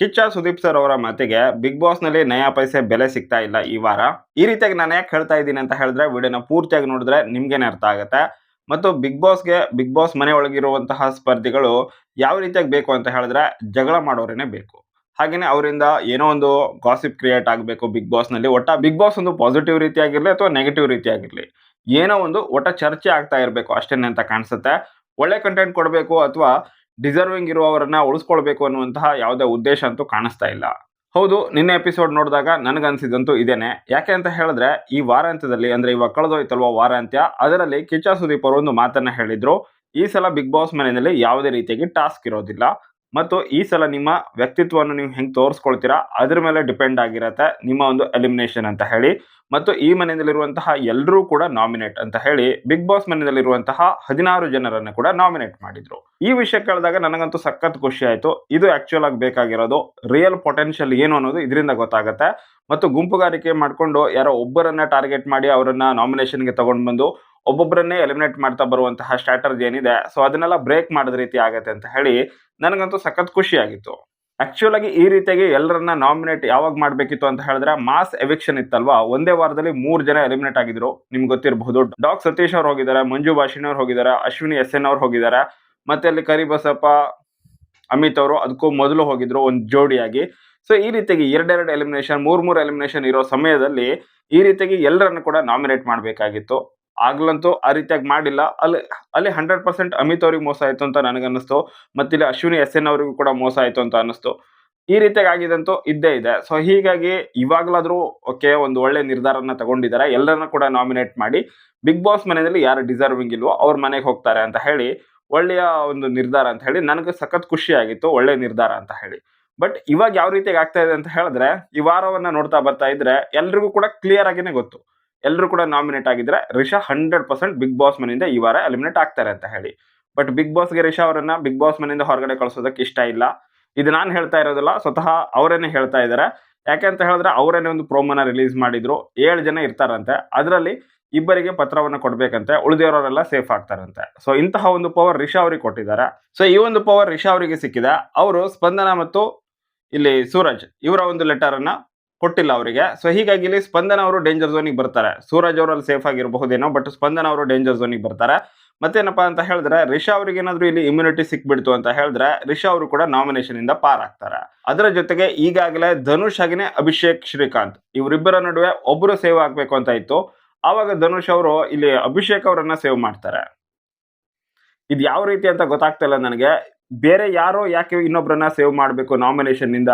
Kichcha Sudeep sir ಅವರ ಮಾತಿಗೆ big ಬಾಸ್ನಲ್ಲಿ ನಯಾ ಪೈಸೆ ಬೆಲೆ ಸಿಗ್ತಾ ಇಲ್ಲ ಈ ವಾರ. ಈ ರೀತಿಯಾಗಿ ನಾನು ಯಾಕೆ ಹೇಳ್ತಾ ಇದ್ದೀನಿ ಅಂತ ಹೇಳಿದ್ರೆ ವಿಡಿಯೋನ ಪೂರ್ತಿಯಾಗಿ ನೋಡಿದ್ರೆ ನಿಮ್ಗೇನೆ ಅರ್ಥ ಆಗುತ್ತೆ. ಮತ್ತು ಬಿಗ್ ಬಾಸ್ಗೆ ಬಿಗ್ ಬಾಸ್ ಮನೆ ಒಳಗಿರುವಂತಹ ಸ್ಪರ್ಧಿಗಳು ಯಾವ ರೀತಿಯಾಗಿ ಬೇಕು ಅಂತ ಹೇಳಿದ್ರೆ ಜಗಳ ಮಾಡೋರೇನೆ ಬೇಕು. ಹಾಗೇನೆ ಅವರಿಂದ ಏನೋ ಒಂದು ಗಾಸಿಪ್ ಕ್ರಿಯೇಟ್ ಆಗಬೇಕು ಬಿಗ್ ಬಾಸ್ನಲ್ಲಿ. ಒಟ್ಟ ಬಿಗ್ ಬಾಸ್ ಒಂದು ಪಾಸಿಟಿವ್ ರೀತಿಯಾಗಿರಲಿ ಅಥವಾ ನೆಗೆಟಿವ್ ರೀತಿಯಾಗಿರಲಿ. ಏನೋ ಒಂದು ಒಟ್ಟ ಚರ್ಚೆ ಆಗ್ತಾ ಇರಬೇಕು ಅಷ್ಟೇನೆ ಅಂತ ಕಾಣಿಸುತ್ತೆ. ಒಳ್ಳೆ ಕಂಟೆಂಟ್ ಕೊಡಬೇಕು ಅಥವಾ ಡಿಸರ್ವಿಂಗ್ ಇರುವವರನ್ನ ಉಳಿಸ್ಕೊಳ್ಬೇಕು ಅನ್ನುವಂತಹ ಯಾವುದೇ ಉದ್ದೇಶ ಅಂತೂ ಕಾಣಿಸ್ತಾ ಇಲ್ಲ. ಹೌದು, ನಿನ್ನೆ ಎಪಿಸೋಡ್ ನೋಡಿದಾಗ ನನಗನ್ಸಿದಂತೂ ಇದೇನೆ. ಯಾಕೆ ಅಂತ ಹೇಳಿದ್ರೆ, ಈ ವಾರಾಂತ್ಯದಲ್ಲಿ, ಅಂದ್ರೆ ಇವಾಗ ಕಳೆದೋಯ್ತಲ್ವ ವಾರಾಂತ್ಯ, ಅದರಲ್ಲಿ ಕಿಚ್ಚ ಸುದೀಪ್ ಅವರು ಒಂದು ಮಾತನ್ನ ಹೇಳಿದ್ರು. ಈ ಸಲ ಬಿಗ್ ಬಾಸ್ ಮನೆಯಲ್ಲಿ ಯಾವುದೇ ರೀತಿಯಾಗಿ ಟಾಸ್ಕ್ ಇರೋದಿಲ್ಲ. ಮತ್ತು ಈ ಸಲ ನಿಮ್ಮ ವ್ಯಕ್ತಿತ್ವವನ್ನು ನೀವು ಹೆಂಗೆ ತೋರಿಸ್ಕೊಳ್ತೀರಾ, ಅದ್ರ ಮೇಲೆ ಡಿಪೆಂಡ್ ಆಗಿರತ್ತೆ ನಿಮ್ಮ ಒಂದು ಎಲಿಮಿನೇಷನ್ ಅಂತ ಹೇಳಿ. ಮತ್ತು ಈ ಮನೆಯಲ್ಲಿರುವಂತಹ ಎಲ್ಲರೂ ಕೂಡ ನಾಮಿನೇಟ್ ಅಂತ ಹೇಳಿ ಬಿಗ್ ಬಾಸ್ ಮನೆಯಲ್ಲಿರುವಂತಹ ಹದಿನಾರು ಜನರನ್ನು ಕೂಡ ನಾಮಿನೇಟ್ ಮಾಡಿದ್ರು. ಈ ವಿಷಯ ಕೇಳಿದಾಗ ನನಗಂತೂ ಸಖತ್ ಖುಷಿ ಆಯಿತು. ಇದು ಆಕ್ಚುಯಲ್ ಆಗಿ ಬೇಕಾಗಿರೋದು ರಿಯಲ್ ಪೊಟೆನ್ಷಿಯಲ್ ಏನು ಅನ್ನೋದು ಇದರಿಂದ ಗೊತ್ತಾಗುತ್ತೆ. ಮತ್ತು ಗುಂಪುಗಾರಿಕೆ ಮಾಡಿಕೊಂಡು ಯಾರೋ ಒಬ್ಬರನ್ನ ಟಾರ್ಗೆಟ್ ಮಾಡಿ ಅವರನ್ನ ನಾಮಿನೇಷನ್ಗೆ ತಗೊಂಡು ಬಂದು ಒಬ್ಬೊಬ್ಬರನ್ನೇ ಎಲಿಮಿನೇಟ್ ಮಾಡ್ತಾ ಬರುವಂತಹ ಸ್ಟ್ರಾಟರ್ಜಿ ಏನಿದೆ ಸೊ ಅದನ್ನೆಲ್ಲ ಬ್ರೇಕ್ ಮಾಡಿದ ರೀತಿ ಆಗತ್ತೆ ಅಂತ ಹೇಳಿ ನನಗಂತೂ ಸಖತ್ ಖುಷಿ ಆಗಿತ್ತು. ಆಕ್ಚುಲ್ ಆಗಿ ಈ ರೀತಿಯಾಗಿ ಎಲ್ಲರನ್ನ ನಾಮಿನೇಟ್ ಯಾವಾಗ ಮಾಡಬೇಕಿತ್ತು ಅಂತ ಹೇಳಿದ್ರೆ ಮಾಸ್ ಎವಿಕ್ಷನ್ ಇತ್ತಲ್ವಾ? ಒಂದೇ ವಾರದಲ್ಲಿ ಮೂರು ಜನ ಎಲಿಮಿನೇಟ್ ಆಗಿದ್ರು. ನಿಮ್ಗೆ ಗೊತ್ತಿರಬಹುದು. ಡಾಕ್ ಸತೀಶ್ ಅವ್ರು ಹೋಗಿದ್ದಾರೆ, ಮಂಜು ಭಾಷಿನವ್ರು ಹೋಗಿದ್ದಾರೆ, ಅಶ್ವಿನಿ ಎಸ್ ಎನ್ ಅವ್ರು ಹೋಗಿದ್ದಾರೆ, ಮತ್ತೆ ಅಲ್ಲಿ ಕರಿಬಸಪ್ಪ, ಅಮಿತ್ ಅವರು ಅದಕ್ಕೂ ಮೊದಲು ಹೋಗಿದ್ರು ಒಂದು ಜೋಡಿಯಾಗಿ. ಸೊ ಈ ರೀತಿಯಾಗಿ ಎರಡೆರಡು ಎಲಿಮಿನೇಷನ್ ಮೂರ್ ಮೂರು ಎಲಿಮಿನೇಷನ್ ಇರೋ ಸಮಯದಲ್ಲಿ ಈ ರೀತಿಯಾಗಿ ಎಲ್ಲರನ್ನು ಕೂಡ ನಾಮಿನೇಟ್ ಮಾಡಬೇಕಾಗಿತ್ತು. ಆಗ್ಲಂತೂ ಆ ರೀತಿಯಾಗಿ ಮಾಡಿಲ್ಲ. ಅಲ್ಲಿ ಅಲ್ಲಿ ಹಂಡ್ರೆಡ್ ಪರ್ಸೆಂಟ್ ಅಮಿತ್ ಅವ್ರಿಗೆ ಮೋಸ ಆಯಿತು ಅಂತ ನನಗನ್ನಿಸ್ತು. ಮತ್ತಿಲ್ಲಿ ಅಶ್ವಿನಿ ಎಸ್ ಎನ್ ಅವರಿಗೂ ಕೂಡ ಮೋಸ ಆಯಿತು ಅಂತ ಅನ್ನಿಸ್ತು. ಈ ರೀತಿಯಾಗಿ ಆಗಿದಂತೂ ಇದ್ದೇ ಇದೆ. ಸೊ ಹೀಗಾಗಿ ಇವಾಗಲಾದರೂ ಓಕೆ ಒಂದು ಒಳ್ಳೆ ನಿರ್ಧಾರನ ತಗೊಂಡಿದ್ದಾರೆ ಎಲ್ಲರನ್ನ ಕೂಡ ನಾಮಿನೇಟ್ ಮಾಡಿ ಬಿಗ್ ಬಾಸ್ ಮನೆಯಲ್ಲಿ ಯಾರು ಡಿಸರ್ವಿಂಗ್ ಇಲ್ವೋ ಅವ್ರ ಮನೆಗೆ ಹೋಗ್ತಾರೆ ಅಂತ ಹೇಳಿ, ಒಳ್ಳೆಯ ಒಂದು ನಿರ್ಧಾರ ಅಂತ ಹೇಳಿ, ನನಗೆ ಸಖತ್ ಖುಷಿ ಆಗಿತ್ತು, ಒಳ್ಳೆ ನಿರ್ಧಾರ ಅಂತ ಹೇಳಿ. ಬಟ್ ಇವಾಗ ಯಾವ ರೀತಿಯಾಗಿ ಆಗ್ತಾ ಇದೆ ಅಂತ ಹೇಳಿದ್ರೆ, ಈ ವಾರವನ್ನು ನೋಡ್ತಾ ಬರ್ತಾ ಇದ್ರೆ ಎಲ್ರಿಗೂ ಕೂಡ ಕ್ಲಿಯರ್ ಆಗಿನೇ ಗೊತ್ತು. ಎಲ್ಲರೂ ಕೂಡ ನಾಮಿನೇಟ್ ಆಗಿದ್ರೆ Risha hundred percent big boss ಮನೆಯಿಂದ ಈ ವಾರ ಎಲಿಮಿನೇಟ್ ಆಗ್ತಾರೆ ಅಂತ ಹೇಳಿ. ಬಟ್ ಬಿಗ್ ಬಾಸ್ಗೆ ರಿಷಾ ಅವರನ್ನ ಬಿಗ್ ಬಾಸ್ ಮನೆಯಿಂದ ಹೊರಗಡೆ ಕಳಿಸೋದಕ್ಕೆ ಇಷ್ಟ ಇಲ್ಲ. ಇದು ನಾನು ಹೇಳ್ತಾ ಇರೋದಿಲ್ಲ, ಸ್ವತಃ ಅವರೇನೆ ಹೇಳ್ತಾ ಇದ್ದಾರೆ ಯಾಕೆ ಅಂತ ಹೇಳಿದ್ರೆ ಅವರೇನೆ ಒಂದು ಪ್ರೋಮೋನ ರಿಲೀಸ್ ಮಾಡಿದ್ರು. ಏಳು ಜನ ಇರ್ತಾರಂತೆ. ಅದರಲ್ಲಿ ಇಬ್ಬರಿಗೆ ಪತ್ರವನ್ನು ಕೊಡ್ಬೇಕಂತೆ. ಉಳಿದಿರೋರೆಲ್ಲ ಸೇಫ್ ಆಗ್ತಾರಂತೆ. ಸೊ ಇಂತಹ ಒಂದು ಪವರ್ ರಿಷಾ ಅವರಿಗೆ ಕೊಟ್ಟಿದ್ದಾರೆ. ಸೊ ಈ ಒಂದು ಪವರ್ ರಿಷಾ ಅವರಿಗೆ ಸಿಕ್ಕಿದೆ. ಅವರು ಸ್ಪಂದನ ಮತ್ತು ಇಲ್ಲಿ ಸೂರಜ್ ಇವರ ಒಂದು ಲೆಟರ್ ಅನ್ನ ಕೊಟ್ಟಿಲ್ಲ ಅವರಿಗೆ. ಸೊ ಹೀಗಾಗಿ ಇಲ್ಲಿ ಸ್ಪಂದನ ಅವರು ಡೇಂಜರ್ ಝೋನಿಗೆ ಬರ್ತಾರೆ. ಸೂರಜ್ ಅವರಲ್ಲಿ ಸೇಫ್ ಆಗಿರಬಹುದೇನೋ ಬಟ್ ಸ್ಪಂದನ ಅವರು ಡೇಂಜರ್ ಝೋನಿಗೆ ಬರ್ತಾರೆ. ಮತ್ತೇನಪ್ಪ ಅಂತ ಹೇಳಿದ್ರೆ, ರಿಷಾ ಅವ್ರಿಗೆ ಏನಾದರೂ ಇಲ್ಲಿ ಇಮ್ಯುನಿಟಿ ಸಿಕ್ಬಿಡ್ತು ಅಂತ ಹೇಳಿದ್ರೆ, ರಿಷಾ ಅವರು ಕೂಡ ನಾಮಿನೇಷನ್ ಇಂದ ಪಾರ್ ಆಗ್ತಾರೆ ಅದರ ಜೊತೆಗೆ ಈಗಾಗಲೇ ಧನುಷ್ ಆಗಿನೇ ಅಭಿಷೇಕ್ ಶ್ರೀಕಾಂತ್ ಇವರಿಬ್ಬರ ನಡುವೆ ಒಬ್ಬರು ಸೇವ್ ಆಗಬೇಕು ಅಂತ ಇತ್ತು. ಆವಾಗ ಧನುಷ್ ಅವರು ಇಲ್ಲಿ ಅಭಿಷೇಕ್ ಅವರನ್ನ ಸೇವ್ ಮಾಡ್ತಾರೆ. ಇದು ಯಾವ ರೀತಿ ಅಂತ ಗೊತ್ತಾಗ್ತಾ ಇಲ್ಲ ನನಗೆ. ಬೇರೆ ಯಾರೋ ಯಾಕೆ ಇನ್ನೊಬ್ಬರನ್ನ ಸೇವ್ ಮಾಡಬೇಕು ನಾಮಿನೇಷನ್ನಿಂದ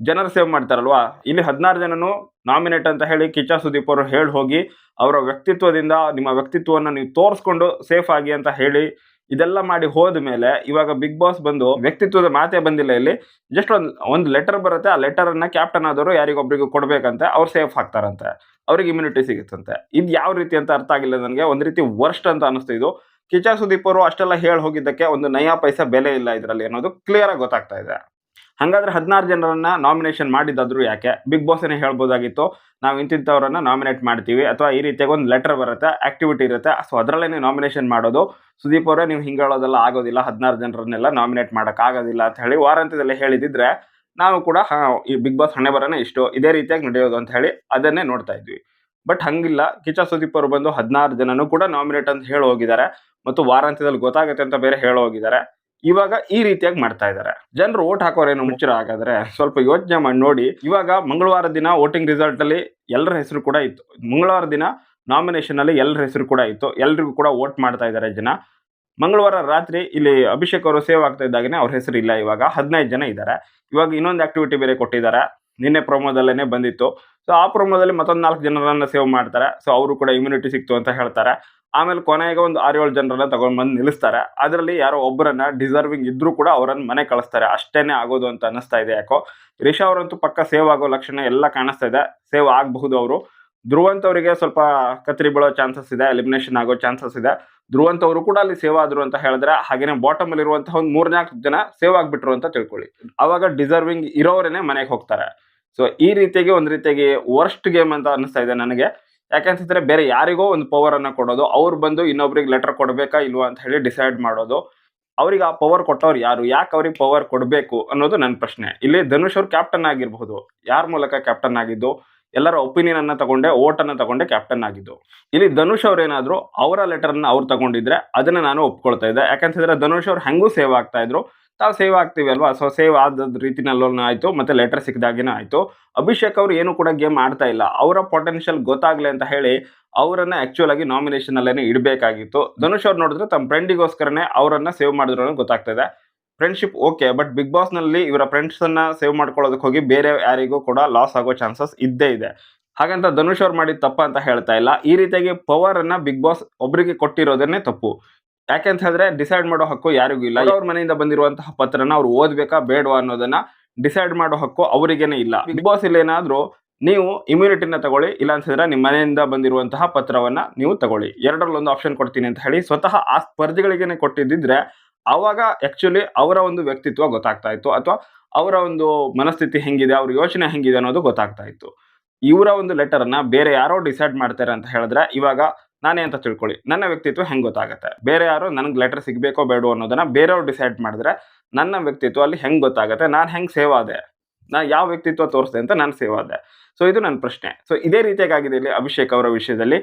ಜನರು ಸೇವ್ ಮಾಡ್ತಾರಲ್ವಾ? ಇಲ್ಲಿ ಹದಿನಾರು ಜನನು ನಾಮಿನೇಟ್ ಅಂತ ಹೇಳಿ ಕಿಚ್ಚ ಸುದೀಪ್ ಅವರು ಹೇಳಿ ಹೋಗಿ, ಅವರ ವ್ಯಕ್ತಿತ್ವದಿಂದ ನಿಮ್ಮ ವ್ಯಕ್ತಿತ್ವವನ್ನು ನೀವು ತೋರಿಸ್ಕೊಂಡು ಸೇಫ್ ಆಗಿ ಅಂತ ಹೇಳಿ ಇದೆಲ್ಲ ಮಾಡಿ ಹೋದ ಮೇಲೆ ಇವಾಗ ಬಿಗ್ ಬಾಸ್ ಬಂದು ವ್ಯಕ್ತಿತ್ವದ ಮಾತೇ ಬಂದಿಲ್ಲ ಇಲ್ಲಿ. ಜಸ್ಟ್ ಒಂದು ಒಂದು ಲೆಟರ್ ಬರುತ್ತೆ, ಆ ಲೆಟರ್ ಅನ್ನ ಕ್ಯಾಪ್ಟನ್ ಆದವರು ಯಾರಿಗೊಬ್ರಿಗೂ ಕೊಡ್ಬೇಕಂತೆ, ಅವ್ರು ಸೇಫ್ ಆಗ್ತಾರಂತೆ. ಅವ್ರಿಗೆ ಇಮ್ಯುನಿಟಿ ಸಿಗುತ್ತಂತೆ. ಇದು ಯಾವ ರೀತಿ ಅಂತ ಅರ್ಥ ಆಗಿಲ್ಲ ನನಗೆ, ಒಂದು ರೀತಿ ವರ್ಸ್ಟ್ ಅಂತ ಅನಿಸ್ತು ಇದು. ಕಿಚಾ ಸುದೀಪ್ ಅವರು ಅಷ್ಟೆಲ್ಲ ಹೇಳಿ ಹೋಗಿದ್ದಕ್ಕೆ ಒಂದು ನಯಾ ಪೈಸಾ ಬೆಲೆ ಇಲ್ಲ ಇದರಲ್ಲಿ ಅನ್ನೋದು ಕ್ಲಿಯರ್ ಆಗಿ ಗೊತ್ತಾಗ್ತಾ ಇದೆ. ಹಾಗಾದ್ರೆ ಹದಿನಾರು ಜನರನ್ನ ನಾಮಿನೇಷನ್ ಮಾಡಿದ್ದಾದ್ರು ಯಾಕೆ? ಬಿಗ್ ಬಾಸ್ ಏನೇ ಹೇಳ್ಬೋದಾಗಿತ್ತು, ನಾವು ಇಂತಿಂಥವ್ರನ್ನ ನಾಮಿನೇಟ್ ಮಾಡ್ತೀವಿ. ಅಥವಾ ಈ ರೀತಿಯಾಗಿ ಒಂದು ಲೆಟರ್ ಬರುತ್ತೆ ಆಕ್ಟಿವಿಟಿ ಇರುತ್ತೆ. ಸೊ ಅದರಲ್ಲೇ ನಾಮಿನೇಷನ್ ಮಾಡೋದು. ಸುದೀಪ್ ಅವರೇ, ನೀವು ಹಿಂಗೆ ಹೇಳೋದೆಲ್ಲ ಆಗೋದಿಲ್ಲ. ಹದಿನಾರು ಜನರನ್ನೆಲ್ಲ ನಾಮಿನೇಟ್ ಮಾಡೋಕ್ಕಾಗೋದಿಲ್ಲ ಅಂತ ಹೇಳಿ ವಾರಾಂತ್ಯದಲ್ಲಿ ಹೇಳಿದಿದ್ರೆ, ನಾವು ಕೂಡ ಈ ಬಿಗ್ ಬಾಸ್ ಹಣೆ ಬರನೇ ಇಷ್ಟು, ಇದೇ ರೀತಿಯಾಗಿ ನಡೆಯೋದು ಅಂತ ಹೇಳಿ ಅದನ್ನೇ ನೋಡ್ತಾ ಇದ್ವಿ. ಬಟ್ ಹಂಗಿಲ್ಲ. ಕಿಚ್ಚ ಸುದೀಪ್ ಅವರು ಬಂದು ಹದಿನಾರು ಜನನೂ ಕೂಡ ನಾಮಿನೇಟ್ ಅಂತ ಹೇಳಿ ಹೋಗಿದ್ದಾರೆ. ಮತ್ತು ವಾರಾಂತ್ಯದಲ್ಲಿ ಗೊತ್ತಾಗುತ್ತೆ ಅಂತ ಬೇರೆ ಹೇಳಿ ಹೋಗಿದ್ದಾರೆ. ಇವಾಗ ಈ ರೀತಿಯಾಗಿ ಮಾಡ್ತಾ ಇದ್ದಾರೆ. ಜನರು ಓಟ್ ಹಾಕೋರೇನು ಮುಚ್ಚರ ಹಾಗಾದ್ರೆ ಸ್ವಲ್ಪ ಯೋಚನೆ ಮಾಡಿ ನೋಡಿ. ಇವಾಗ ಮಂಗಳವಾರ ದಿನ ವೋಟಿಂಗ್ ರಿಸಲ್ಟ್ ಅಲ್ಲಿ ಎಲ್ಲರ ಹೆಸರು ಕೂಡ ಇತ್ತು. ಮಂಗಳವಾರ ದಿನ ನಾಮಿನೇಷನ್ ಅಲ್ಲಿ ಎಲ್ಲರ ಹೆಸರು ಕೂಡ ಇತ್ತು. ಎಲ್ರಿಗೂ ಕೂಡ ವೋಟ್ ಮಾಡ್ತಾ ಇದ್ದಾರೆ ಜನ. ಮಂಗಳವಾರ ರಾತ್ರಿ ಇಲ್ಲಿ ಅಭಿಷೇಕ್ ಅವರು ಸೇವ್ ಆಗ್ತಾ ಇದ್ದಾಗನೇ ಅವ್ರ ಹೆಸರು ಇಲ್ಲ ಇವಾಗ. ಹದಿನೈದು ಜನ ಇದ್ದಾರೆ. ಇವಾಗ ಇನ್ನೊಂದು ಆಕ್ಟಿವಿಟಿ ಬೇರೆ ಕೊಟ್ಟಿದ್ದಾರೆ. ನಿನ್ನೆ ಪ್ರೊಮೋದಲ್ಲೇ ಬಂದಿತ್ತು. ಸೊ ಆ ಪ್ರೊಮೋದಲ್ಲಿ ಮತ್ತೊಂದು ನಾಲ್ಕು ಜನರನ್ನ ಸೇವ್ ಮಾಡ್ತಾರೆ. ಸೊ ಅವರು ಕೂಡ ಇಮ್ಯುನಿಟಿ ಸಿಕ್ತು ಅಂತ ಹೇಳ್ತಾರೆ. ಆಮೇಲೆ ಕೊನೆಗೆ ಒಂದು ಆರು ಏಳು ಜನರನ್ನ ತಗೊಂಡ್ ಬಂದು ನಿಲ್ಲಿಸ್ತಾರೆ. ಅದರಲ್ಲಿ ಯಾರೋ ಒಬ್ಬರನ್ನ ಡಿಸರ್ವಿಂಗ್ ಇದ್ರೂ ಕೂಡ ಅವರನ್ನು ಮನೆ ಕಳಿಸ್ತಾರೆ. ಅಷ್ಟೇನೆ ಆಗೋದು ಅಂತ ಅನಿಸ್ತಾ ಇದೆ ಯಾಕೋ. ರಿಷಾ ಅವರಂತೂ ಪಕ್ಕ ಸೇವ್ ಆಗೋ ಲಕ್ಷಣ ಎಲ್ಲ ಕಾಣಿಸ್ತಾ ಇದೆ. ಸೇವ್ ಆಗಬಹುದು ಅವರು. ಧ್ರುವಂತ್ ಅವರಿಗೆ ಸ್ವಲ್ಪ ಕತ್ರಿ ಬೀಳೋ ಚಾನ್ಸಸ್ ಇದೆ ಎಲಿಮಿನೇಷನ್ ಆಗೋ ಚಾನ್ಸಸ್ ಇದೆ. ಧ್ರುವಂತ್ ಅವರು ಕೂಡ ಅಲ್ಲಿ ಸೇವ್ ಆದ್ರು ಅಂತ ಹೇಳಿದ್ರೆ ಹಾಗೇನೆ ಬಾಟಮ್ ಅಲ್ಲಿ ಇರುವಂತಹ ಒಂದು ಮೂರ್ನಾಲ್ಕು ಜನ ಸೇವ್ ಆಗ್ಬಿಟ್ರು ಅಂತ ತಿಳ್ಕೊಳ್ಳಿ. ಅವಾಗ ಡಿಸರ್ವಿಂಗ್ ಇರೋರೇನೆ ಮನೆಗೆ ಹೋಗ್ತಾರೆ. ಸೊ ಈ ರೀತಿಯಾಗಿ, ಒಂದು ರೀತಿಯಾಗಿ ವರ್ಸ್ಟ್ ಗೇಮ್ ಅಂತ ಅನಿಸ್ತಾ ಇದೆ ನನಗೆ. ಯಾಕಂತಂದ್ರೆ ಬೇರೆ ಯಾರಿಗೋ ಒಂದು ಪವರ್ ಅನ್ನ ಕೊಡೋದು, ಅವ್ರು ಬಂದು ಇನ್ನೊಬ್ರಿಗೆ ಲೆಟರ್ ಕೊಡ್ಬೇಕಾ ಇಲ್ವಾ ಅಂತ ಹೇಳಿ ಡಿಸೈಡ್ ಮಾಡೋದು, ಅವ್ರಿಗೆ ಆ ಪವರ್ ಕೊಟ್ಟವ್ರು ಯಾರು? ಯಾಕೆ ಅವ್ರಿಗೆ ಪವರ್ ಕೊಡಬೇಕು ಅನ್ನೋದು ನನ್ನ ಪ್ರಶ್ನೆ. ಇಲ್ಲಿ ಧನುಷ್ ಅವ್ರು ಕ್ಯಾಪ್ಟನ್ ಆಗಿರಬಹುದು. ಯಾರ ಮೂಲಕ ಕ್ಯಾಪ್ಟನ್ ಆಗಿದ್ದು? ಎಲ್ಲರ ಒಪಿನಿಯನ್ ಅನ್ನ ತಗೊಂಡೆ ಓಟ್ ಅನ್ನ ತಗೊಂಡೆ ಕ್ಯಾಪ್ಟನ್ ಆಗಿದ್ದು. ಇಲ್ಲಿ ಧನುಷ್ ಅವ್ರೇನಾದ್ರು ಅವರ ಲೆಟರ್ ಅನ್ನ ಅವ್ರು ತಗೊಂಡಿದ್ರೆ ಅದನ್ನ ನಾನು ಒಪ್ಕೊಳ್ತಾ ಇದ್ದೆ. ಯಾಕಂತಂದ್ರೆ ಧನುಷ್ ಅವ್ರು ಹೆಂಗೂ ಸೇವ್ ಆಗ್ತಾ ಇದ್ರು. ತಾವು ಸೇವ್ ಆಗ್ತೀವಿ ಅಲ್ವಾ? ಸೊ ಸೇವ್ ಆದ ರೀತಿನಲ್ಲೂ ಆಯಿತು, ಮತ್ತೆ ಲೆಟರ್ ಸಿಕ್ಕಿದಾಗಿನ ಆಯಿತು. ಅಭಿಷೇಕ್ ಅವರು ಏನು ಕೂಡ ಗೇಮ್ ಆಡ್ತಾ ಇಲ್ಲ. ಅವರ ಪೊಟೆನ್ಷಿಯಲ್ ಗೊತ್ತಾಗಲಿ ಅಂತ ಹೇಳಿ ಅವರನ್ನ ಆಕ್ಚುಲ್ ಆಗಿ ನಾಮಿನೇಷನ್ ಅಲ್ಲೇನೆ ಇಡಬೇಕಾಗಿತ್ತು. ಧನುಷ್ ಅವ್ರು ನೋಡಿದ್ರೆ ತಮ್ಮ ಫ್ರೆಂಡಿಗೋಸ್ಕರನೇ ಅವರನ್ನ ಸೇವ್ ಮಾಡಿದ್ರು ಅನ್ನೋದು ಗೊತ್ತಾಗ್ತಾ ಇದೆ. ಫ್ರೆಂಡ್ಶಿಪ್ ಓಕೆ ಬಟ್ ಬಿಗ್ ಬಾಸ್ನಲ್ಲಿ ಇವರ ಫ್ರೆಂಡ್ಸ್ ಅನ್ನ ಸೇವ್ ಮಾಡ್ಕೊಳ್ಳೋದಕ್ಕೆ ಹೋಗಿ ಬೇರೆ ಯಾರಿಗೂ ಕೂಡ ಲಾಸ್ ಆಗೋ ಚಾನ್ಸಸ್ ಇದ್ದೇ ಇದೆ. ಹಾಗಂತ ಧನುಷ್ ಅವ್ರು ಮಾಡಿದ ತಪ್ಪ ಅಂತ ಹೇಳ್ತಾ ಇಲ್ಲ. ಈ ರೀತಿಯಾಗಿ ಪವರ್ ಅನ್ನ ಬಿಗ್ ಬಾಸ್ ಒಬ್ಬರಿಗೆ ಕೊಟ್ಟಿರೋದನ್ನೇ ತಪ್ಪು. ಯಾಕೆಂತ ಹೇಳಿದ್ರೆ ಡಿಸೈಡ್ ಮಾಡೋ ಹಕ್ಕು ಯಾರಿಗೂ ಇಲ್ಲ. ಅವ್ರ ಮನೆಯಿಂದ ಬಂದಿರುವಂತಹ ಪತ್ರನ ಅವ್ರು ಓದ್ಬೇಕಾ ಬೇಡವಾ ಅನ್ನೋದನ್ನ ಡಿಸೈಡ್ ಮಾಡೋ ಹಕ್ಕು ಅವರಿಗೇನೆ ಇಲ್ಲ. ಬಿಗ್ ಬಾಸ್ ಇಲ್ಲಿ ಏನಾದ್ರೂ ನೀವು ಇಮ್ಯುನಿಟಿನ ತಗೊಳ್ಳಿ ಇಲ್ಲ ಅಂತಂದ್ರೆ ನಿಮ್ಮ ಮನೆಯಿಂದ ಬಂದಿರುವಂತಹ ಪತ್ರವನ್ನ ನೀವು ತಗೊಳ್ಳಿ. ಎರಡರಲ್ಲಿ ಒಂದು ಆಪ್ಷನ್ ಕೊಡ್ತೀನಿ ಅಂತ ಹೇಳಿ ಸ್ವತಃ ಆ ಸ್ಪರ್ಧಿಗಳಿಗೇನೆ ಕೊಟ್ಟಿದ್ದಿದ್ರೆ ಅವಾಗ ಆಕ್ಚುಲಿ ಅವರ ಒಂದು ವ್ಯಕ್ತಿತ್ವ ಗೊತ್ತಾಗ್ತಾ ಇತ್ತು ಅಥವಾ ಅವರ ಒಂದು ಮನಸ್ಥಿತಿ ಹೆಂಗಿದೆ ಅವ್ರ ಯೋಚನೆ ಹೆಂಗಿದೆ ಅನ್ನೋದು ಗೊತ್ತಾಗ್ತಾ ಇತ್ತು. ಇವರ ಒಂದು ಲೆಟರ್ ಅನ್ನ ಬೇರೆ ಯಾರೋ ಡಿಸೈಡ್ ಮಾಡ್ತಾರೆ ಅಂತ ಹೇಳಿದ್ರೆ ಇವಾಗ ನಾನೇ ಅಂತ ತಿಳ್ಕೊಳ್ಳಿ. ನನ್ನ ವ್ಯಕ್ತಿತ್ವ ಹೆಂಗೆ ಗೊತ್ತಾಗುತ್ತೆ? ಬೇರೆ ಯಾರು ನನಗೆ ಲೆಟರ್ ಸಿಗಬೇಕೋ ಬೇಡೋ ಅನ್ನೋದನ್ನ ಬೇರೆಯವ್ರು ಡಿಸೈಡ್ ಮಾಡಿದ್ರೆ ನನ್ನ ವ್ಯಕ್ತಿತ್ವ ಅಲ್ಲಿ ಹೆಂಗೆ ಗೊತ್ತಾಗುತ್ತೆ? ನಾನು ಹೆಂಗೆ ಸೇವ್ ಆದೆ? ನಾ ಯಾವ ವ್ಯಕ್ತಿತ್ವ ತೋರಿಸಿದೆ ಅಂತ ನಾನು ಸೇವ್ ಆದೆ? ಸೊ ಇದು ನನ್ನ ಪ್ರಶ್ನೆ. ಸೊ ಇದೇ ರೀತಿಯಾಗಿ ಆಗಿದೆ ಇಲ್ಲಿ ಅಭಿಷೇಕ್ ಅವರ ವಿಷಯದಲ್ಲಿ.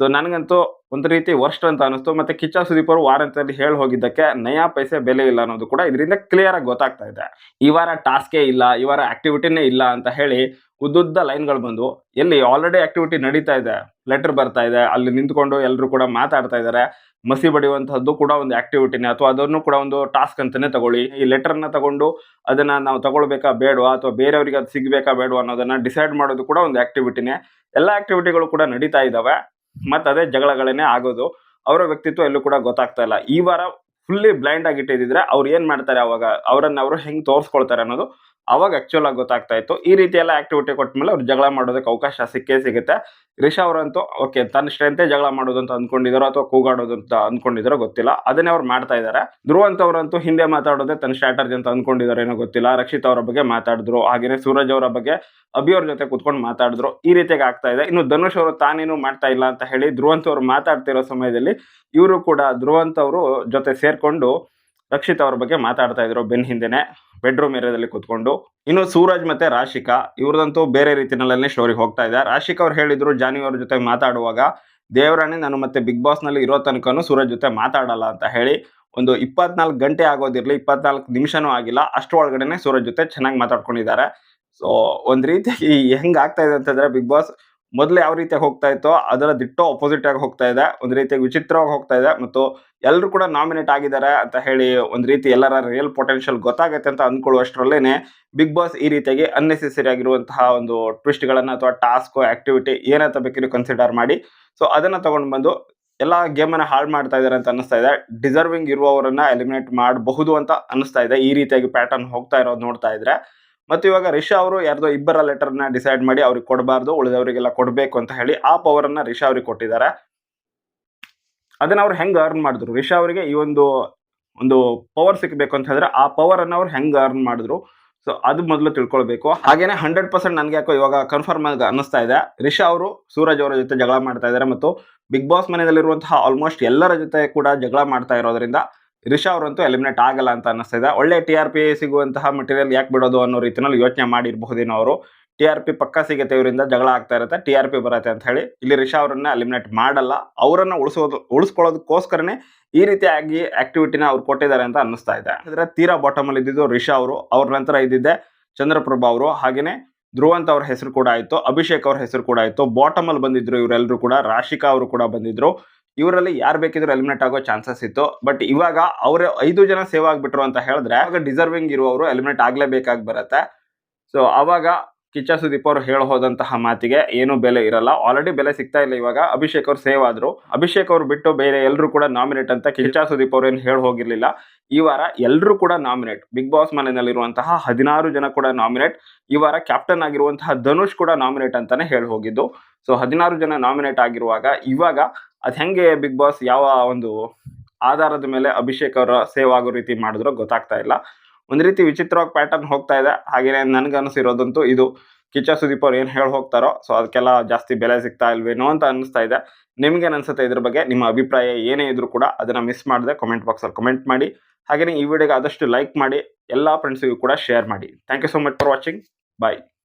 ಸೊ ನನಗಂತೂ ಒಂದು ರೀತಿ ವರ್ಸ್ಟ್ ಅಂತ ಅನಿಸ್ತು. ಮತ್ತು ಕಿಚ್ಚ ಸುದೀಪ್ ಅವರು ವಾರಂತದಲ್ಲಿ ಹೇಳಿ ಹೋಗಿದ್ದಕ್ಕೆ ನಯಾ ಪೈಸೆ ಬೆಲೆ ಇಲ್ಲ ಅನ್ನೋದು ಕೂಡ ಇದರಿಂದ ಕ್ಲಿಯರ್ ಆಗಿ ಗೊತ್ತಾಗ್ತಾ ಇದೆ. ಈ ವಾರ ಟಾಸ್ಕೇ ಇಲ್ಲ, ಈ ವಾರ ಆಕ್ಟಿವಿಟಿನೇ ಇಲ್ಲ ಅಂತ ಹೇಳಿ ಉದ್ದುದ್ದ ಲೈನ್ಗಳು ಬಂದು ಎಲ್ಲಿ ಆಲ್ರೆಡಿ ಆಕ್ಟಿವಿಟಿ ನಡೀತಾ ಇದೆ ಲೆಟರ್ ಬರ್ತಾ ಇದೆ, ಅಲ್ಲಿ ನಿಂತ್ಕೊಂಡು ಎಲ್ಲರೂ ಕೂಡ ಮಾತಾಡ್ತಾ ಇದ್ದಾರೆ ಮಸಿ ಬಡಿಯುವಂತಹದ್ದು ಕೂಡ ಒಂದು ಆಕ್ಟಿವಿಟಿನೇ ಅಥವಾ ಅದನ್ನು ಕೂಡ ಒಂದು ಟಾಸ್ಕ್ ಅಂತಾನೆ ತಗೊಳ್ಳಿ. ಈ ಲೆಟರ್ನ ತಗೊಂಡು ಅದನ್ನ ನಾವು ತಗೊಳ್ಬೇಕಾ ಬೇಡವಾ ಅಥವಾ ಬೇರೆಯವರಿಗೆ ಅದು ಸಿಗಬೇಕಾ ಬೇಡವಾ ಅನ್ನೋದನ್ನ ಡಿಸೈಡ್ ಮಾಡೋದು ಕೂಡ ಒಂದು ಆಕ್ಟಿವಿಟಿನೇ ಎಲ್ಲ ಆಕ್ಟಿವಿಟಿಗಳು ಕೂಡ ನಡೀತಾ ಇದ್ದಾವೆ ಮತ್ತೆ ಅದೇ ಜಗಳಗಳೇನೆ ಆಗೋದು. ಅವರ ವ್ಯಕ್ತಿತ್ವ ಎಲ್ಲೂ ಕೂಡ ಗೊತ್ತಾಗ್ತಾ ಇಲ್ಲ. ಈ ವಾರ ಫುಲ್ಲಿ ಬ್ಲೈಂಡ್ ಆಗಿ ಇಟ್ಟಿದ್ರೆ ಅವ್ರು ಏನ್ ಮಾಡ್ತಾರೆ ಅವಾಗ? ಅವರನ್ನ ಅವರು ಹೆಂಗ್ ತೋರಿಸ್ಕೊಳ್ತಾರೆ ಅನ್ನೋದು ಅವಾಗ ಆಕ್ಚುಲ್ ಆಗಿ ಗೊತ್ತಾಗ್ತಾ ಇತ್ತು. ಈ ರೀತಿ ಎಲ್ಲ ಆಕ್ಟಿವಿಟಿ ಕೊಟ್ಟ ಮೇಲೆ ಅವ್ರು ಜಗಳ ಮಾಡೋದಕ್ಕೆ ಅವಕಾಶ ಸಿಕ್ಕೇ ಸಿಗುತ್ತೆ. ರಿಷಾ ಅವರಂತೂ ಓಕೆ ತನ್ನ ಸ್ಟ್ರೆಂತೆ ಜಗಳ ಮಾಡೋದು ಅಂತ ಅಂದ್ಕೊಂಡಿದಾರೋ ಅಥವಾ ಕೂಗಾಡೋದು ಅಂತ ಅಂದ್ಕೊಂಡಿದಾರೋ ಗೊತ್ತಿಲ್ಲ. ಅದನ್ನೇ ಅವ್ರು ಮಾಡ್ತಾ ಇದ್ದಾರೆ. ಧ್ರುವಂತವರಂತೂ ಹಿಂದೆ ಮಾತಾಡೋದೇ ತನ್ನ ಸ್ಟ್ರಾಟರ್ಜಿ ಅಂತ ಅಂದ್ಕೊಂಡಿದಾರೋ ಏನೋ ಗೊತ್ತಿಲ್ಲ. ರಕ್ಷಿತ್ ಅವರ ಬಗ್ಗೆ ಮಾತಾಡಿದ್ರು. ಹಾಗೇನೆ ಸೂರಜ್ ಅವರ ಬಗ್ಗೆ ಅಭಿ ಅವ್ರ ಜೊತೆ ಕುತ್ಕೊಂಡು ಮಾತಾಡಿದ್ರು. ಈ ರೀತಿಯಾಗಿ ಆಗ್ತಾ ಇದೆ. ಇನ್ನು ಧನುಷ್ ಅವರು ತಾನೇನು ಮಾಡ್ತಾ ಇಲ್ಲ ಅಂತ ಹೇಳಿ ಧ್ರುವಂತ್ ಅವರು ಮಾತಾಡ್ತಿರೋ ಸಮಯದಲ್ಲಿ ಇವರು ಕೂಡ ಧ್ರುವಂತ ಅವರು ಜೊತೆ ಸೇರ್ಕೊಂಡು ರಕ್ಷಿತ್ ಅವ್ರ ಬಗ್ಗೆ ಮಾತಾಡ್ತಾ ಇದ್ರು ಬೆನ್ ಹಿಂದೆನೆ ಬೆಡ್ರೂಮ್ ಏರಿಯಾದಲ್ಲಿ ಕೂತ್ಕೊಂಡು. ಇನ್ನು ಸೂರಜ್ ಮತ್ತೆ ರಾಶಿಕಾ, ಇವ್ರದಂತೂ ಬೇರೆ ರೀತಿನಲ್ಲೇ ಸ್ಟೋರಿ ಹೋಗ್ತಾ ಇದೆ. ರಾಶಿಕಾ ಅವ್ರು ಹೇಳಿದ್ರು ಜಾನಿ ಅವ್ರ ಜೊತೆ ಮಾತಾಡುವಾಗ, ದೇವರಾಣಿ ನಾನು ಮತ್ತೆ ಬಿಗ್ ಬಾಸ್ನಲ್ಲಿ ಇರೋ ತನಕನೂ ಸೂರಜ್ ಜೊತೆ ಮಾತಾಡಲ್ಲ ಅಂತ ಹೇಳಿ, ಒಂದು ಇಪ್ಪತ್ನಾಲ್ಕು ಗಂಟೆ ಆಗೋದಿರ್ಲಿ, ಇಪ್ಪತ್ನಾಲ್ಕು ನಿಮಿಷನೂ ಆಗಿಲ್ಲ, ಅಷ್ಟು ಒಳಗಡೆನೆ ಸೂರಜ್ ಜೊತೆ ಚೆನ್ನಾಗಿ ಮಾತಾಡ್ಕೊಂಡಿದ್ದಾರೆ. ಸೊ ಒಂದ್ ರೀತಿ ಹೆಂಗ್ ಆಗ್ತಾ ಇದೆ ಅಂತಂದ್ರೆ ಬಿಗ್ ಬಾಸ್ ಮೊದಲು ಯಾವ ರೀತಿಯಾಗಿ ಹೋಗ್ತಾ ಇತ್ತು ಅದರ ದಿಟ್ಟೋ ಅಪೋಸಿಟ್ ಆಗಿ ಹೋಗ್ತಾ ಇದೆ, ಒಂದು ರೀತಿಯಾಗಿ ವಿಚಿತ್ರವಾಗಿ ಹೋಗ್ತಾ ಇದೆ ಮತ್ತು ಎಲ್ಲರೂ ಕೂಡ ನಾಮಿನೇಟ್ ಆಗಿದ್ದಾರೆ ಅಂತ ಹೇಳಿ ಒಂದು ರೀತಿ ಎಲ್ಲರ ರಿಯಲ್ ಪೊಟೆನ್ಷಿಯಲ್ ಗೊತ್ತಾಗುತ್ತೆ ಅಂತ ಅಂದ್ಕೊಳ್ಳುವಷ್ಟರಲ್ಲೇ ಬಿಗ್ ಬಾಸ್ ಈ ರೀತಿಯಾಗಿ ಅನ್ನೆಸೆಸರಿ ಆಗಿರುವಂತಹ ಒಂದು ಟ್ವಿಸ್ಟ್ಗಳನ್ನು ಅಥವಾ ಟಾಸ್ಕ್ ಆಕ್ಟಿವಿಟಿ ಏನಂತ ಬೇಕಿದ್ರು ಕನ್ಸಿಡರ್ ಮಾಡಿ. ಸೊ ಅದನ್ನು ತಗೊಂಡು ಬಂದು ಎಲ್ಲ ಗೇಮನ್ನು ಹಾಳು ಮಾಡ್ತಾ ಇದ್ದಾರೆ ಅಂತ ಅನಿಸ್ತಾ ಇದೆ. ಡಿಸರ್ವಿಂಗ್ ಇರುವವರನ್ನ ಎಲಿಮಿನೇಟ್ ಮಾಡಬಹುದು ಅಂತ ಅನಿಸ್ತಾ ಇದೆ. ಈ ರೀತಿಯಾಗಿ ಪ್ಯಾಟರ್ನ್ ಹೋಗ್ತಾ ಇರೋದು ನೋಡ್ತಾ ಇದ್ರೆ. ಮತ್ತು ಇವಾಗ ರಿಷಾ ಅವರು ಯಾರ್ದೋ ಇಬ್ಬರ ಲೆಟರ್ನ ಡಿಸೈಡ್ ಮಾಡಿ ಅವ್ರಿಗೆ ಕೊಡಬಾರ್ದು, ಉಳಿದವರಿಗೆಲ್ಲ ಕೊಡಬೇಕು ಅಂತ ಹೇಳಿ ಆ ಪವರ್ ಅನ್ನ ರಿಷಾ ಅವ್ರಿಗೆ ಕೊಟ್ಟಿದ್ದಾರೆ. ಅದನ್ನ ಅವ್ರು ಹೆಂಗೆ ಅರ್ನ್ ಮಾಡಿದ್ರು? ರಿಷಾ ಅವರಿಗೆ ಈ ಒಂದು ಒಂದು ಪವರ್ ಸಿಕ್ಬೇಕು ಅಂತ ಹೇಳಿದ್ರೆ ಆ ಪವರ್ ಅನ್ನ ಅವ್ರು ಹೆಂಗೆ ಅರ್ನ್ ಮಾಡಿದ್ರು? ಸೊ ಅದು ಮೊದಲು ತಿಳ್ಕೊಳ್ಬೇಕು. ಹಾಗೇನೆ ಹಂಡ್ರೆಡ್ ಪರ್ಸೆಂಟ್ ನನಗೆ ಯಾಕೋ ಇವಾಗ ಕನ್ಫರ್ಮ್ ಆಗಿ ಅನ್ನಿಸ್ತಾ ಇದೆ. ರಿಷಾ ಅವರು ಸೂರಜ್ ಅವರ ಜೊತೆ ಜಗಳ ಮಾಡ್ತಾ ಇದ್ದಾರೆ ಮತ್ತು ಬಿಗ್ ಬಾಸ್ ಮನೆಯಲ್ಲಿರುವಂತಹ ಆಲ್ಮೋಸ್ಟ್ ಎಲ್ಲರ ಜೊತೆ ಕೂಡ ಜಗಳ ಮಾಡ್ತಾ ಇರೋದ್ರಿಂದ ರಿಷಾ ಅವರಂತೂ ಎಲಿಮಿನೇಟ್ ಆಗಲ್ಲ ಅಂತ ಅನ್ನಿಸ್ತಾ ಇದೆ ಒಳ್ಳೆ ಟಿ ಆರ್ ಪಿ ಸಿಗುವಂತಹ ಮೆಟೀರಿಯಲ್ ಯಾಕೆ ಬಿಡೋದು ಅನ್ನೋ ರೀತಿಯಲ್ಲಿ ಯೋಚನೆ ಮಾಡಿರಬಹುದೇನೋ ಅವರು. ಟಿ ಆರ್ ಪಿ ಪಕ್ಕ ಸಿಗುತ್ತೆ ಇವರಿಂದ ಜಗಳ ಆಗ್ತಾ ಇರುತ್ತೆ ಟಿ ಆರ್ ಪಿ ಬರುತ್ತೆ ಅಂತ ಹೇಳಿ ಇಲ್ಲಿ ರಿಷಾ ಅವರನ್ನ ಎಲಿಮಿನೇಟ್ ಮಾಡಲ್ಲ. ಅವರನ್ನ ಉಳಿಸೋದು, ಉಳಿಸ್ಕೊಳ್ಳೋದಕ್ಕೋಸ್ಕರನೇ ಈ ರೀತಿಯಾಗಿ ಆಕ್ಟಿವಿಟಿನ ಅವ್ರು ಕೊಟ್ಟಿದ್ದಾರೆ ಅಂತ ಅನ್ನಿಸ್ತಾ ಇದೆ. ಅಂದ್ರೆ ತೀರಾ ಬಾಟಮ್ ಅಲ್ಲಿ ಇದ್ದಿದ್ದು ರಿಷಾ ಅವರು, ಅವ್ರ ನಂತರ ಇದ್ದಿದ್ದೆ ಚಂದ್ರಪ್ರಭಾ ಅವರು. ಹಾಗೇನೆ ಧ್ರುವಂತ್ ಅವ್ರ ಹೆಸರು ಕೂಡ ಆಯಿತು, ಅಭಿಷೇಕ್ ಅವ್ರ ಹೆಸರು ಕೂಡ ಆಯಿತು. ಬಾಟಮ್ ಅಲ್ಲಿ ಬಂದಿದ್ರು ಇವರೆಲ್ಲರೂ ಕೂಡ, ರಾಶಿಕಾ ಅವರು ಕೂಡ ಬಂದಿದ್ರು. ಇವರಲ್ಲಿ ಯಾರು ಬೇಕಿದ್ರು ಎಲಿಮಿನೇಟ್ ಆಗೋ ಚಾನ್ಸಸ್ ಇತ್ತು. ಬಟ್ ಇವಾಗ ಅವರೇ ಐದು ಜನ ಸೇವ್ ಆಗಿಬಿಟ್ರು ಅಂತ ಹೇಳಿದ್ರೆ ಆಗ ಡಿಸರ್ವಿಂಗ್ ಇರುವವರು ಎಲಿಮಿನೇಟ್ ಆಗಲೇಬೇಕಾಗಿ ಬರುತ್ತೆ. ಸೊ ಅವಾಗ ಕಿಚ್ಚ ಸುದೀಪ್ ಅವರು ಹೇಳಿ ಹೋದಂತಹ ಮಾತಿಗೆ ಏನು ಬೆಲೆ ಇರಲ್ಲ. ಆಲ್ರೆಡಿ ಬೆಲೆ ಸಿಗ್ತಾ ಇಲ್ಲ ಇವಾಗ. ಅಭಿಷೇಕ್ ಅವರು ಸೇವ್ ಆದ್ರು. ಅಭಿಷೇಕ್ ಅವರು ಬಿಟ್ಟು ಬೇರೆ ಎಲ್ಲರೂ ಕೂಡ ನಾಮಿನೇಟ್ ಅಂತ ಕಿಚ್ಚ ಸುದೀಪ್ ಅವರು ಏನು ಹೇಳಿ ಹೋಗಿರ್ಲಿಲ್ಲ. ಈ ವಾರ ಎಲ್ಲರೂ ಕೂಡ ನಾಮಿನೇಟ್ ಬಿಗ್ ಬಾಸ್ ಮನೆಯಲ್ಲಿರುವಂತಹ ಹದಿನಾರು ಜನ ಕೂಡ ನಾಮಿನೇಟ್ ಈ ವಾರ ಕ್ಯಾಪ್ಟನ್ ಆಗಿರುವಂತಹ ಧನುಷ್ ಕೂಡ ನಾಮಿನೇಟ್ ಅಂತಾನೆ ಹೇಳಿ ಹೋಗಿದ್ದು. ಸೊ ಹದಿನಾರು ಜನ ನಾಮಿನೇಟ್ ಆಗಿರುವಾಗ ಇವಾಗ ಅದ್ ಹೆಂಗೆ ಬಿಗ್ ಬಾಸ್ ಯಾವ ಒಂದು ಆಧಾರದ ಮೇಲೆ ಅಭಿಷೇಕ್ ಅವರ ಸೇವ್ ಆಗೋ ರೀತಿ ಮಾಡಿದ್ರು ಗೊತ್ತಾಗ್ತಾ ಇಲ್ಲ. ಒಂದು ರೀತಿ ವಿಚಿತ್ರವಾಗಿ ಪ್ಯಾಟರ್ನ್ ಹೋಗ್ತಾ ಇದೆ. ಹಾಗೆಯೇ ನನಗೆ ಅನಿಸಿರೋದಂತೂ ಇದು ಕಿಚ್ಚ ಸುದೀಪ್ ಅವ್ರು ಏನು ಹೇಳಿ ಹೋಗ್ತಾರೋ, ಸೊ ಅದಕ್ಕೆಲ್ಲ ಜಾಸ್ತಿ ಬೆಲೆ ಸಿಗ್ತಾ ಇಲ್ವೇನೋ ಅಂತ ಅನಿಸ್ತಾ ಇದೆ. ನಿಮಗೆ ಅನಿಸುತ್ತೆ ಇದ್ರ ಬಗ್ಗೆ? ನಿಮ್ಮ ಅಭಿಪ್ರಾಯ ಏನೇ ಇದ್ರೂ ಕೂಡ ಅದನ್ನು ಮಿಸ್ ಮಾಡದೆ ಕಮೆಂಟ್ ಬಾಕ್ಸಲ್ಲಿ ಕಮೆಂಟ್ ಮಾಡಿ. ಹಾಗೆಯೇ ಈ ವಿಡಿಯೋಗೆ ಆದಷ್ಟು ಲೈಕ್ ಮಾಡಿ, ಎಲ್ಲ ಫ್ರೆಂಡ್ಸಿಗೂ ಕೂಡ ಶೇರ್ ಮಾಡಿ. Thank you so much for watching bye